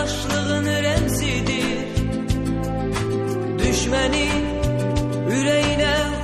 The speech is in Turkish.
qardaşlığın remzidir Düşməni ürəyinə